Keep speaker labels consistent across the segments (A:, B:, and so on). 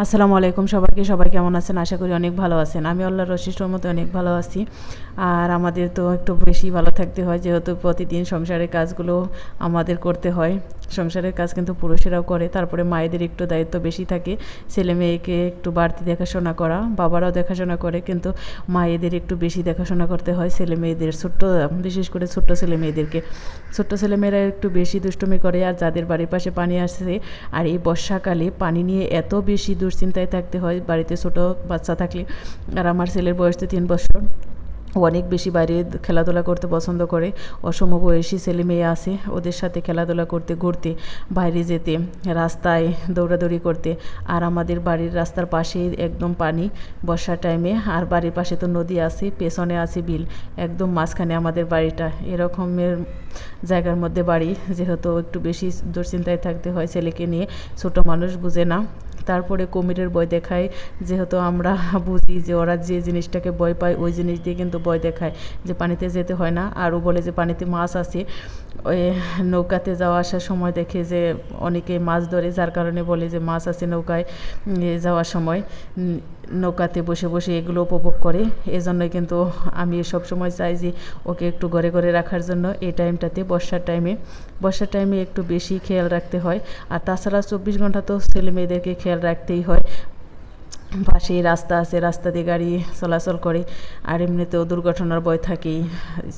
A: আসসালামু আলাইকুম সবাইকে, সবাই কেমন আছেন? আশা করি অনেক ভালো আছেন। আমি আল্লাহ রশিষ্টর মতো অনেক ভালো আছি। আর আমাদের তো একটু বেশি ভালো থাকতে হয়, যেহেতু প্রতিদিন সংসারের কাজগুলো আমাদের করতে হয়। সংসারের কাজ কিন্তু পুরুষেরাও করে, তারপরে মায়েদের একটু দায়িত্ব বেশি থাকে। ছেলে মেয়েকে একটু বাড়তি দেখাশোনা করা, বাবারাও দেখাশোনা করে, কিন্তু মায়েদের একটু বেশি দেখাশোনা করতে হয় ছেলে মেয়েদের, ছোট্ট, বিশেষ করে ছোট্ট ছেলে মেয়েদেরকে। ছোট্ট ছেলেমেয়েরা একটু বেশি দুষ্টুমি করে, আর যাদের বাড়ির পাশে পানি আসে আর এই বর্ষাকালে পানি নিয়ে এত বেশি দুশ্চিন্তায় থাকতে হয়, বাড়িতে ছোট বাচ্চা থাকলে, আর আমার ছেলের বয়স তো তিন বছর। অনেক বেশি বাইরে খেলাধুলা করতে পছন্দ করে। অসম বয়সী ছেলে মেয়ে আসে ওদের সাথে খেলাধুলা করতে, ঘুরতে, বাইরে যেতে, রাস্তায় দৌড়াদৌড়ি করতে। আর আমাদের বাড়ির রাস্তার পাশেই একদম পানি বর্ষার টাইমে আর বাড়ির পাশে তো নদী আছে, পেছনে আছে বিল। একদম মাঝখানে আমাদের বাড়িটা। এরকমের জায়গার মধ্যে বাড়ি, যেহেতু একটু বেশি দুশ্চিন্তায় থাকতে হয় ছেলেকে নিয়ে, ছোট মানুষ বুঝে না। তারপরে কুমিরের বই দেখায়, যেহেতু আমরা বুঝি যে ওরা যে জিনিসটাকে ভয় পায়, ওই জিনিস দিয়ে কিন্তু ভয় দেখায় যে পানিতে যেতে হয় না। আরও বলে যে পানিতে মাছ আছে। ওই নৌকাতে যাওয়া আসার সময় দেখে যে অনেকে মাছ ধরে, যার কারণে বলে যে মাছ আছে নৌকায় যাওয়ার সময় নৌকাতে বসে বসে এগুলো উপভোগ করে। এজন্যই কিন্তু আমি সব সময় চাই যে ওকে একটু ঘরে ঘরে রাখার জন্য। এই টাইমটাতে বর্ষার টাইমে বর্ষার টাইমে একটু বেশি খেয়াল রাখতে হয়। আর তাছাড়া চব্বিশ ঘণ্টা তো ছেলে মেয়েদেরকে খেয়াল রাখতেই হয়। পাশেই রাস্তা আছে, রাস্তা দিয়ে গাড়ি চলাচল করে। আর এমনিতেও দুর্ঘটনার ভয় থাকেই।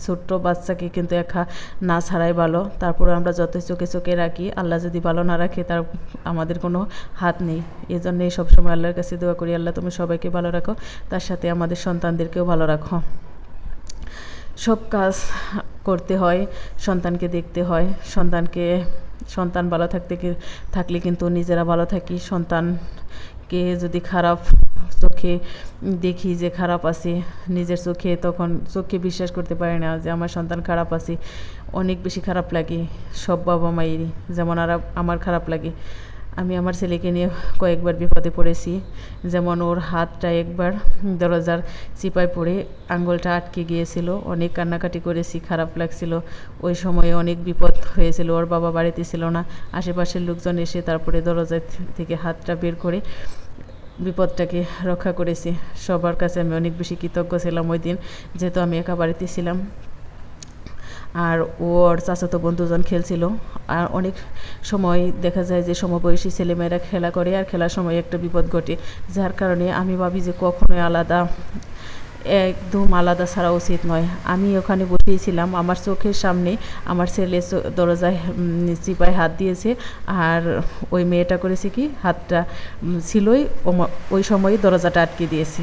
A: ছোট্ট বাচ্চাকে কিন্তু একা না ছাড়াই ভালো। তারপরে আমরা যত চোখে চোখে রাখি, আল্লাহ যদি ভালো না রাখে, তার আমাদের কোনো হাত নেই। এই জন্যই সবসময় আল্লাহর কাছে দোয়া করি, আল্লাহ তুমি সবাইকে ভালো রাখো, তার সাথে আমাদের সন্তানদেরকেও ভালো রাখো। সব কাজ করতে হয়, সন্তানকে দেখতে হয়। সন্তানকে, সন্তান ভালো থাকতে থাকলে কিন্তু নিজেরা ভালো থাকি। সন্তানকে যদি খারাপ চোখে দেখি যে খারাপ আছে, নিজের চোখে, তখন চোখে বিশ্বাস করতে পারি না যে আমার সন্তান খারাপ আছে। অনেক বেশি খারাপ লাগে সব বাবা মায়েরই, যেমন আর আমার খারাপ লাগে। আমি আমার ছেলেকে নিয়ে কয়েকবার বিপদে পড়েছি, যেমন ওর হাতটা একবার দরজার চিপায় পড়ে আঙ্গুলটা আটকে গিয়েছিল, অনেক কান্নাকাটি করেছি, খারাপ লাগছিল। ওই সময়ে অনেক বিপদ হয়েছিল, ওর বাবা বাড়িতে ছিল না, আশেপাশের লোকজন এসে তারপরে দরজা থেকে হাতটা বের করে বিপদটাকে রক্ষা করেছি। সবার কাছে আমি অনেক বেশি কৃতজ্ঞ ছিলাম ওই দিন, যেহেতু আমি একা বাড়িতে ছিলাম। আর ওর চাচাতো বন্ধুজন খেলছিল। আর অনেক সময় দেখা যায় যে সমবয়সী ছেলেমেয়েরা খেলা করে, আর খেলার সময় একটা বিপদ ঘটে, যার কারণে আমি ভাবি যে কখনোই আলাদা একদম আলাদা ছাড়া উচিত নয়। আমি ওখানে বসেছিলাম, আমার চোখের সামনে আমার ছেলে দরজায় চিপায় হাত দিয়েছে আর ওই মেয়েটা করেছে কি, হাতটা ছিলই ওই সময় দরজাটা আটকে দিয়েছে।